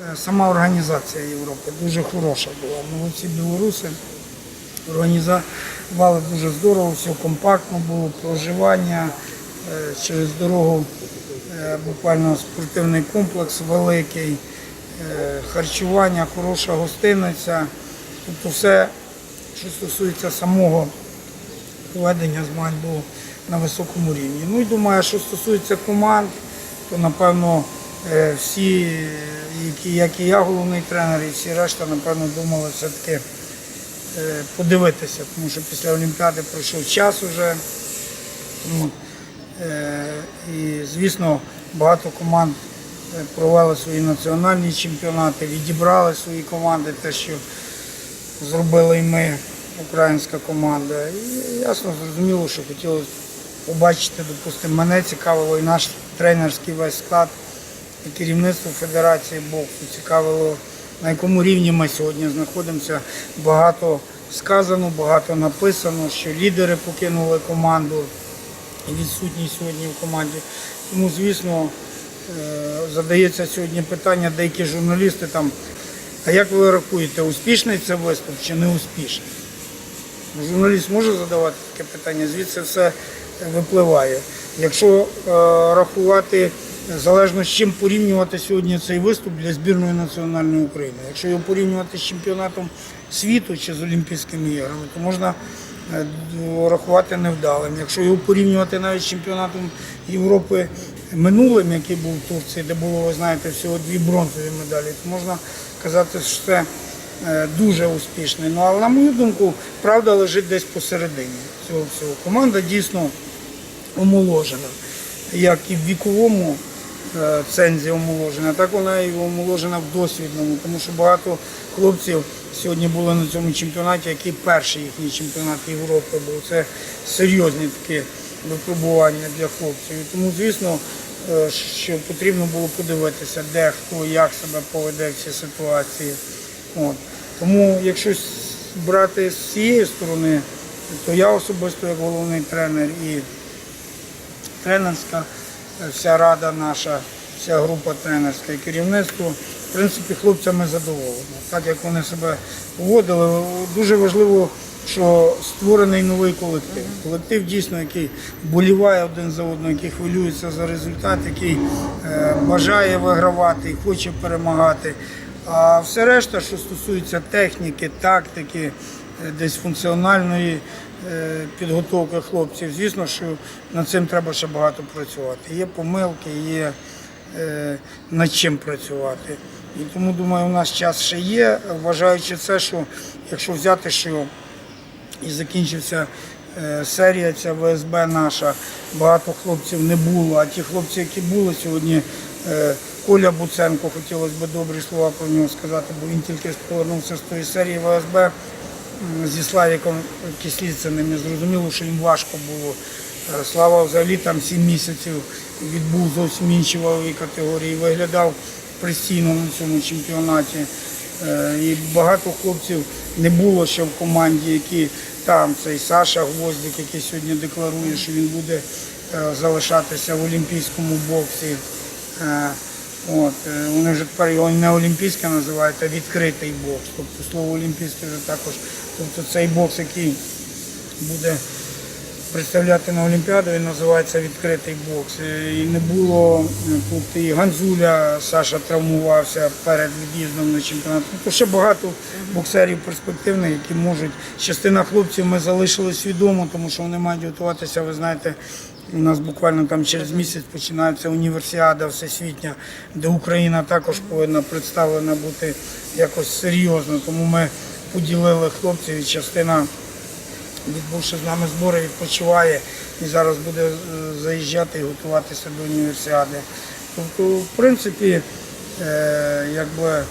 е, сама організація Європи дуже хороша була. Молодці білоруси організували дуже здорово, все компактно було, проживання е, через дорогу, е, буквально спортивний комплекс великий, харчування, хороша гостиниця. Тобто все, що стосується самого проведення змагань було на високому рівні. Ну і думаю, що стосується команд, то напевно всі, е, які, як і я, головний тренер, і всі решта, напевно, думали все-таки е, подивитися, тому що після Олімпіади пройшов час уже. Тому, е, і, звісно, багато команд провели свої національні чемпіонати, відібрали свої команди, те, що зробили і ми, українська команда. І ясно зрозуміло, що хотілося побачити, допустимо, мене цікавило і наш тренерський весь склад, і керівництво Федерації боксу цікавило, на якому рівні ми сьогодні знаходимося. Багато сказано, багато написано, що лідери покинули команду і відсутні сьогодні в команді. Тому, звісно, е, задається сьогодні питання, деякі журналісти там, а як ви рахуєте, успішний це виступ чи не успішний? Журналіст може задавати таке питання, звідси все випливає. Якщо е, рахувати залежно з чим порівнювати сьогодні цей виступ для збірної національної України. Якщо його порівнювати з чемпіонатом світу чи з Олімпійськими іграми, то можна е, рахувати невдалим. Якщо його порівнювати навіть з чемпіонатом Європи минулим, який був в Турції, де було, ви знаєте, всього дві бронзові медалі, то можна казати, що це е, дуже успішний. Ну, але на мою думку, правда лежить десь посередині цього всього. Команда дійсно омоложена, як і в віковому е, цензі омоложена, так вона і омоложена в досвідному, тому що багато хлопців сьогодні були на цьому чемпіонаті, який перший їхній чемпіонат Європи був. Це серйозні такі випробування для хлопців. Тому, звісно, е, що потрібно було подивитися, де хто як себе поведе в цій ситуації. От. Тому, якщо брати з цієї сторони, то я особисто як головний тренер і тренерська, е, вся рада наша, вся група тренерська і керівництво, в принципі, хлопцями задоволені. Так як вони себе поводили, дуже важливо, що створений новий колектив. Колектив дійсно, який боліває один за одного, який хвилюється за результат, який е, бажає вигравати і хоче перемагати. А все решта, що стосується техніки, тактики, е, десь функціональної е, підготовки хлопців, звісно, що над цим треба ще багато працювати. Є помилки, є е, над чим працювати. І тому думаю, у нас час ще є, вважаючи це, що якщо взяти, що і закінчився е, серія ця ВСБ наша. Багато хлопців не було, а ті хлопці, які були сьогодні, Коля Буценко, хотілося б добрі слова про нього сказати, бо він тільки повернувся з тої серії ВСБ зі Славіком Кисліциним. І зрозуміло, що їм важко було. Е, Слава взагалі там 7 місяців відбув зовсім інші вагові категорії, виглядав постійно на цьому чемпіонаті. Е, І багато хлопців не було ще в команді, які там цей Саша Гвоздик, який сьогодні декларує, що він буде е, залишатися в олімпійському боксі. От, вони вже тепер його не олімпійське називають, а відкритий бокс. Тобто слово олімпійське вже також. Тобто цей бокс, який буде представляти на Олімпіаду, він називається відкритий бокс. Е, І не було е, тут і Ганзуля, Саша травмувався перед від'їздом на чемпіонат. Ну, то ще багато боксерів перспективних, які можуть. Частина хлопців ми залишили свідомо, тому що вони мають готуватися, ви знаєте. У нас буквально там через місяць починається універсіада всесвітня, де Україна також повинна представлена бути якось серйозно. Тому ми поділили хлопців і частина відбувши з нами збори, відпочиває і зараз буде е, заїжджати і готуватися до універсіади. Тобто, в принципі, е, якби е,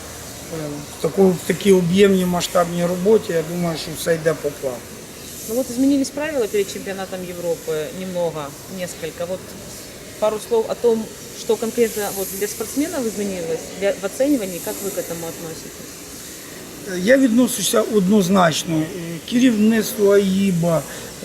в таку- в такій об'ємній масштабній роботі, я думаю, що все йде по плану. Ну вот изменились правила перед чемпионатом Европы немного, несколько. Вот пару слов о том, что конкретно вот для спортсменов изменилось для, в оценивании, как вы к этому относитесь? Я відношуся однозначно. Керівництво АїБа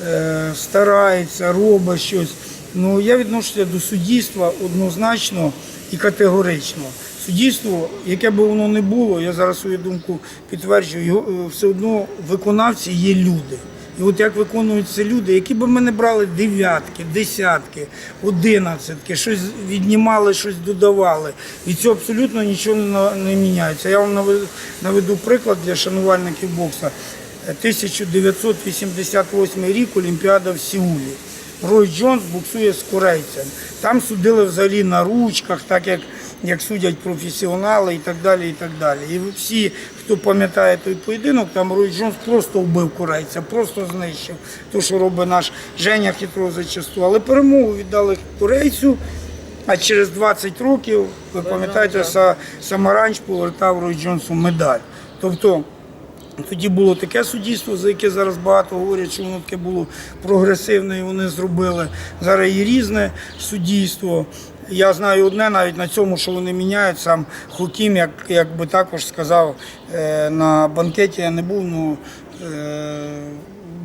е, старається, робить щось. Ну, я відношуся до суддівства однозначно і категорично. Суддівство, яке би воно не було, я зараз свою думку підтверджую, його, е, все одно виконавці є люди. І от як виконуються люди, які б ми не брали дев'ятки, десятки, одинадцятки, щось віднімали, щось додавали. Від цього абсолютно нічого не, міняється. Я вам наведу, приклад для шанувальників бокса. Е, 1988 рік Олімпіада в Сеулі. Рой Джонс боксує з корейцем. Там судили взагалі на ручках, так як, як судять професіонали і так далі. І так далі. І всі, хто пам'ятає той поєдинок, там Рой Джонс просто вбив корейця, просто знищив. То, що робить наш Женя хитро зачасту. Але перемогу віддали корейцю. А через 20 років, ви пам'ятаєте, Самаранч повертав Рой Джонсу медаль. Тобто тоді було таке суддівство, за яке зараз багато говорять, що воно таке було прогресивне і вони зробили. Зараз є різне суддівство. Я знаю одне навіть на цьому, що вони міняють. Сам Хокім, як, як би також сказав, е, на банкеті я не був, ну е,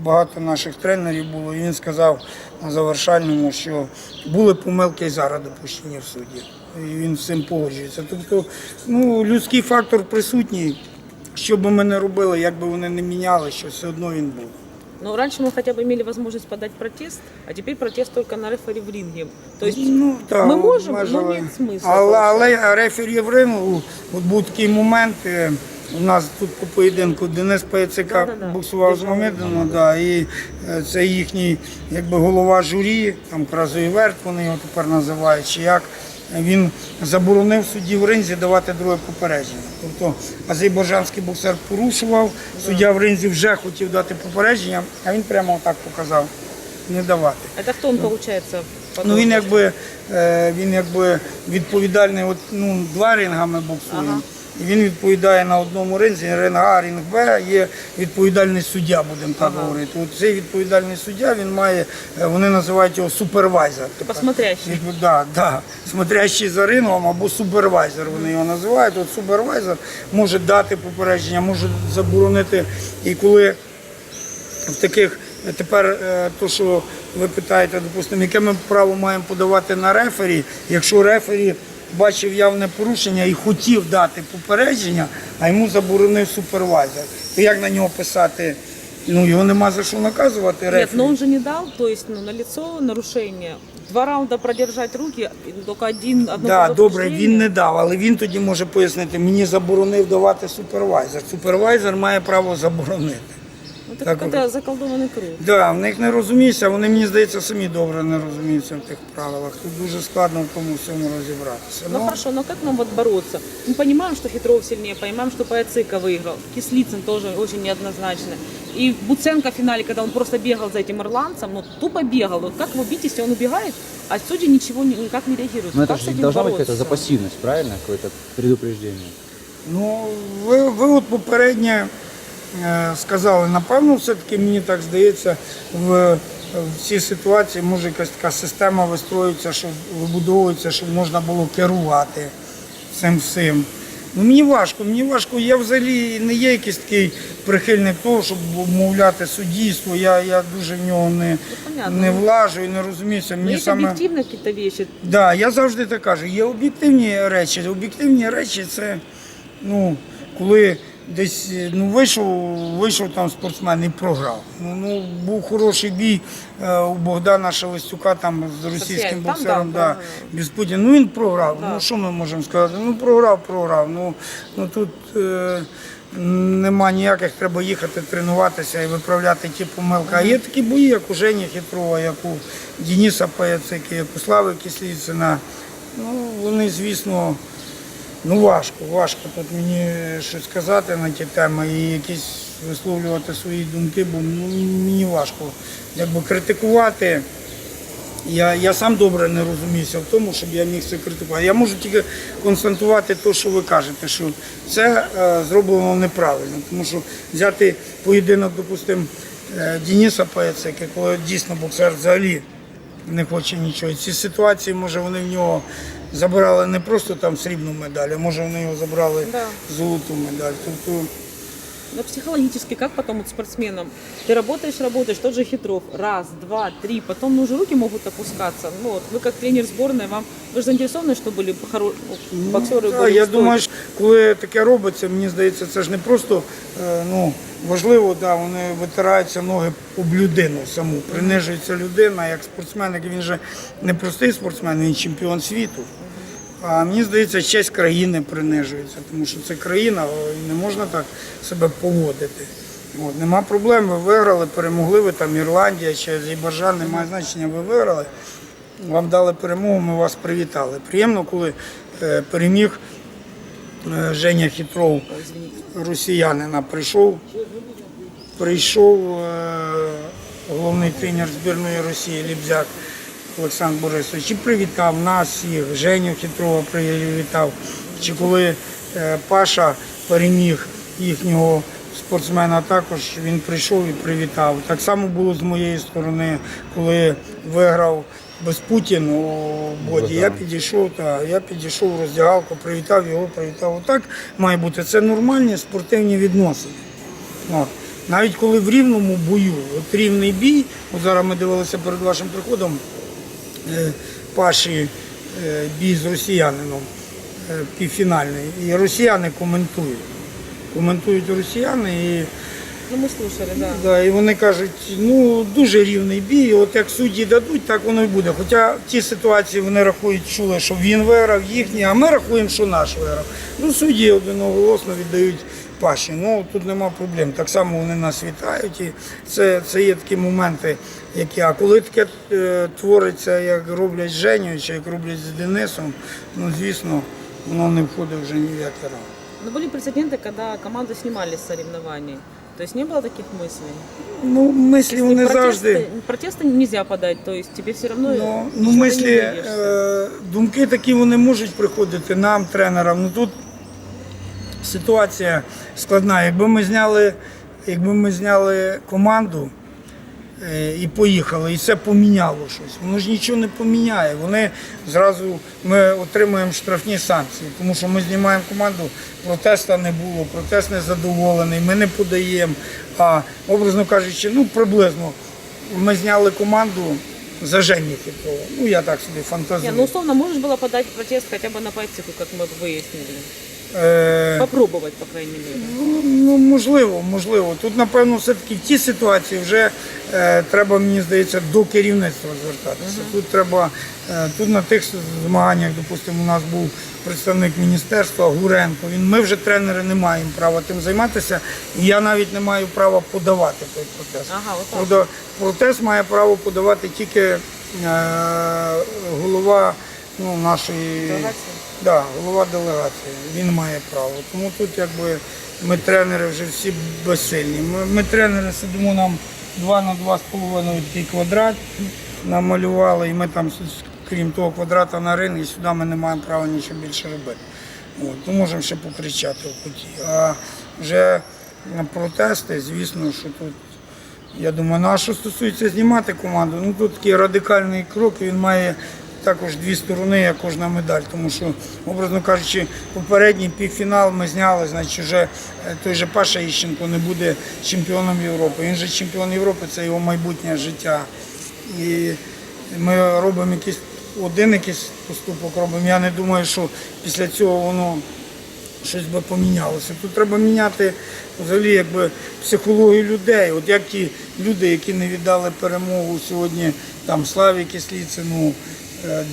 багато наших тренерів було, і він сказав на завершальному, що були помилки і зараз допущені в суді. І він з цим погоджується. Тобто, ну, людський фактор присутній. Що би ми не робили, як би вони не міняли, що все одно він був. Но раньше мы хотя бы имели возможность подать протест, а теперь протест только на рефери в ринге. То есть Ну, так, ми можемо, але нет смисла. Але, але рефері в рингу, от був такий момент, е, у нас тут по поєдинку Денис Паяцика Да-да-да. боксував з Мамедом, да, і е, це їхній якби, голова журі, там Кразовий верт, вони його тепер називають, чи як. Він заборонив судді в ринзі давати друге попередження. Тобто азербайджанський боксер порушував, суддя в ринзі вже хотів дати попередження, а він прямо так показав не давати. А кто він, виходить? Ну він якби е, він якби відповідальний, от ну два рингами боксує. Ага. І він відповідає на одному ринзі, ринг А, ринг Б, є відповідальний суддя, будемо так Ага. говорити. От цей відповідальний суддя, він має, е, вони називають його супервайзер. Типа смотрящий. Від- Да, да. Смотрящий за рингом або супервайзер, вони його називають. От супервайзер може дати попередження, може заборонити. І коли в таких е, тепер е, то, що ви питаєте, допустимо, яке ми право маємо подавати на рефері, якщо рефері бачив явне порушення і хотів дати попередження, а йому заборонив супервайзер, то як на нього писати? Ну його нема за що наказувати Нет, рефері. но он же не дал, то есть ну, на лицо нарушение. Два раунда продержать руки, и только один, одно Да, добре, він не дав, але він тоді може пояснити, мені заборонив давати супервайзер. Супервайзер має право заборонити. Ну, это Так, какой-то заколдованный круг. Да, в них не розумієшся, вони, мені здається, самі добре не розуміються в тих правилах. Тут дуже складно в тому всьому розібратися. Ну хорошо, но как нам вот бороться? Мы понимаем, что Хитров сильнее, понимаем, что Паяцика выиграл. Кислицын тоже очень неоднозначно. И Буценко в финале, когда он просто бегал за этим ирландцем, ну тупо бегал. Вот как его бить, если он убегает, а судьи ничего не- никак не реагируют? Но как это с же этим должна быть бороться? какая-то запассивность, правильно? Какое-то предупреждение. Ну, ви, ви от попередньо е, сказали, напевно, все-таки мені так здається, в, в цій ситуації може якась така система вистроюється, щоб вибудовується, щоб можна було керувати цим всім. Ну, мені важко, мені важко. Я взагалі не є якийсь такий прихильник того, щоб обмовляти суддівство. Я, я дуже в нього не, понятно. не влажу і не розуміюся. Мені есть саме... объективно какие-то вещи. Да, я завжди так кажу. Є об'єктивні речі. Об'єктивні речі це ну, коли десь ну, вийшов, вийшов там спортсмен і програв. Ну, ну, був хороший бій е, у Богдана Шелестюка там з російським там, боксером. да, Да, без Путіна. Ну він програв. Да. Ну що ми можемо сказати? Ну програв, програв. Ну, ну тут. Е, Нема ніяких, треба їхати тренуватися і виправляти ті помилки. А є такі бої, як у Жені Хитрова, як у Дениса Паяцики, як у Слави Кисліцина. Ну, вони, звісно, ну важко, важко тут мені щось сказати на ті теми і якісь висловлювати свої думки, бо ну, мені важко якби критикувати. Я, я сам добре не розуміюся в тому, щоб я міг це критикувати. Я можу тільки констатувати те, що ви кажете, що це е, зроблено неправильно. Тому що взяти поєдинок, допустимо, е, Дениса Паяцики, коли дійсно боксер взагалі не хоче нічого. Ці ситуації, може, вони в нього забрали не просто там срібну медаль, а може вони його забрали Да. золоту медаль. Тобто Но психологически, как потом вот спортсменам? Ты работаешь, работаешь, тот же Хитров, раз, два, три, потом ну, уже руки могут опускаться. Ну, вот, вы как тренер сборной, вам, вы же заинтересованы, что были хоро... ну, боксеры Так, были я устойчивы? думаю, що коли таке робиться, мені здається, це ж не просто е, ну, важливо, да, вони витираються ноги об людину саму, принижується людина як спортсмен, як він же не простий спортсмен, він чемпіон світу. А мені здається, честь країни принижується, тому що це країна, не можна так себе поводити. От, нема проблем, ви виграли, перемогли ви там Ірландія чи Азербайджан, немає значення, ви виграли. Вам дали перемогу, ми вас привітали. Приємно, коли е, переміг е, Женя Хитров, росіянина, прийшов, прийшов е, головний тренер збірної Росії Лібзяк Олександр Борисович і привітав нас всіх, Женю Хитрова привітав. Чи коли е, Паша переміг їхнього спортсмена також він прийшов і привітав. Так само було з моєї сторони, коли виграв без Путін у боді. Я підійшов, та я підійшов в роздягалку, привітав його, привітав. Отак має бути. Це нормальні спортивні відносини. От. Навіть коли в рівному бою, от рівний бій, от зараз ми дивилися перед вашим приходом Паші е, бій з росіянином е, півфінальний. І росіяни коментують. Коментують росіяни і, Ну, мы слушали, да. да, і вони кажуть, ну дуже рівний бій, от як судді дадуть, так воно і буде. Хоча в тій ситуації вони рахують, чули, що він виграв їхній, а ми рахуємо, що наш виграв. Ну, судді одноголосно віддають паші. Ну тут нема проблем. Так само вони нас вітають. І це, це є такі моменти, які. А коли таке е, твориться, як роблять з Женю, чи як роблять з Денисом, ну звісно, воно не входить вже ні в які рамки. Но были прецеденты, когда команды снимались с соревнований. То есть не было таких мыслей? Ну, мислі вони протесты, завжди. протесты нельзя подать, то есть тебе все равно... Ну, ну ничего не мислі, добьешься. е, думки такі вони можуть приходити нам, тренерам. Ну тут ситуація складна. Якби ми зняли, якби ми зняли команду е, і поїхали, і це поміняло щось. Воно ж нічого не поміняє. Вони зразу ми отримуємо штрафні санкції, тому що ми знімаємо команду, протеста не було, протест не задоволений, ми не подаємо. А образно кажучи, ну приблизно ми зняли команду за Жені Хитрова. Ну я так собі Не, фантазую. ну условно можешь было подать протест хотя бы на пальчику, как мы выяснили. Е, Попробовать, по крайней мере. Ну, можливо, можливо. Тут, напевно, все-таки в тій ситуації вже е, треба, мені здається, до керівництва звертатися. Тут треба, е, тут на тих змаганнях, допустимо, у нас був представник міністерства Гуренко. Він, ми вже тренери не маємо права тим займатися, і я навіть не маю права подавати той протест. Ага, отак. Протест має право подавати тільки е, голова ну, нашої Делегації? Да, голова делегації. Він має право. Тому тут якби ми тренери вже всі безсильні. Ми, ми тренери сидимо нам 2 на 2,5 такий квадрат намалювали, і ми там, крім того квадрата на ринг, і сюди ми не маємо права нічого більше робити. От, то можемо ще покричати в куті. А вже на протести, звісно, що тут я думаю, ну що стосується знімати команду, ну тут такий радикальний крок, він має також дві сторони, як кожна медаль. Тому що, образно кажучи, попередній півфінал ми зняли, значить вже е, той же Паша Іщенко не буде чемпіоном Європи. Він же чемпіон Європи, це його майбутнє життя. І ми робимо якийсь один якийсь поступок робимо. Я не думаю, що після цього воно щось би помінялося. Тут треба міняти взагалі якби психологію людей. От як ті люди, які не віддали перемогу сьогодні, там Славі Кисліцину,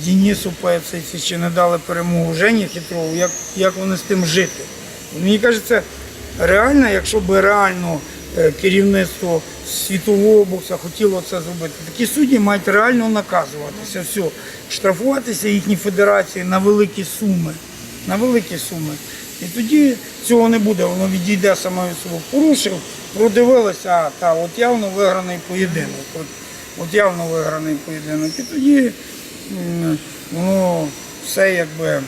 Денису Пециці, чи не дали перемогу Жені Хитрову, як, як вони з тим жити? Мені кажеться, реально, якщо б реально е, керівництво світового бокса хотіло це зробити, такі судді мають реально наказуватися. Все, штрафуватися їхні федерації на великі суми. На великі суми. І тоді цього не буде, воно відійде саме від себе. Порушив, продивилися, а та от явно виграний поєдинок. От, от явно виграний поєдинок. І тоді воно все якби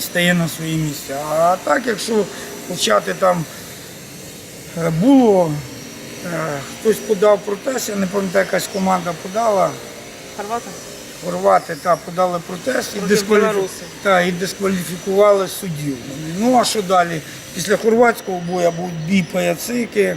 стає на свої місця. А так, якщо почати там е, було, е, хтось подав протест, я не пам'ятаю, якась команда подала. Хорваты? хорвати та подали протест і, дискваліфі... та, і дискваліфікували суддю. Ну а що далі? Після хорватського бою був бій паяцики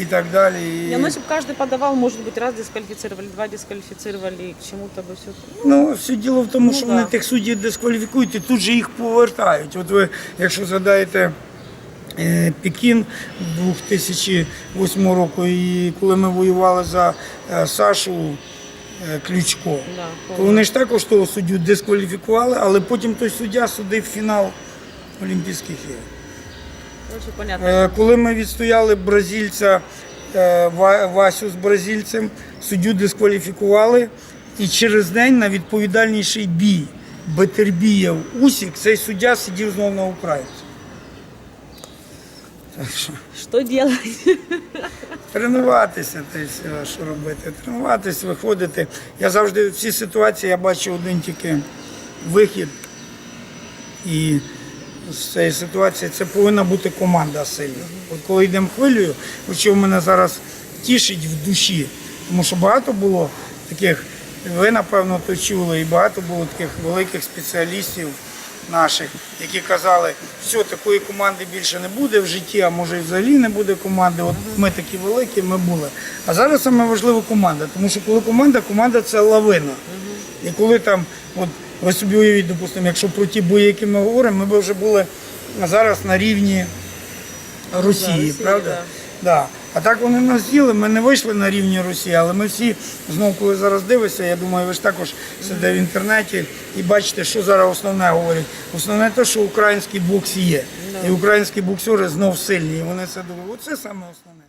і так далі. І... Не, ну, если бы каждый подавал, может быть, раз дисквалифицировали, два дисквалифицировали, и к чему-то бы все. Ну, все діло в тому, Ну, що да. вони тих суддів дискваліфікують і тут же їх повертають. От ви, якщо згадаєте е, Пекін 2008 року, і коли ми воювали за е, Сашу е, Ключко, Да, то вони ж також того суддю дискваліфікували, але потім той суддя судив фінал Олімпійських ігор. Е, Коли ми відстояли бразильця е, Васю з бразильцем, суддю дискваліфікували, і через день на відповідальніший бій Бетербієв Усік цей суддя сидів знову на українця. Так що делать? тренуватися, все, що робити. Тренуватися, виходити. Я завжди в цій ситуації я бачу один тільки вихід. І з цієї ситуації це повинна бути команда сильна. От коли йдемо хвилею, що мене зараз тішить в душі, тому що багато було таких, ви напевно то чули, і багато було таких великих спеціалістів наших, які казали, що такої команди більше не буде в житті, а може і взагалі не буде команди. От ми такі великі, ми були. А зараз саме важлива команда, тому що коли команда, команда це лавина. І коли там, от ви собі уявіть, допустимо, якщо про ті бої, які ми говоримо, ми б вже були зараз на рівні Росії, Росії, правда? да. Да. А так вони нас з'їли, ми не вийшли на рівні Росії, але ми всі, знову коли зараз дивишся, я думаю, ви ж також сидите в інтернеті і бачите, що зараз основне говорять. Основне те, що український бокс є. І українські боксери знов сильні. І вони це думають. Оце саме основне.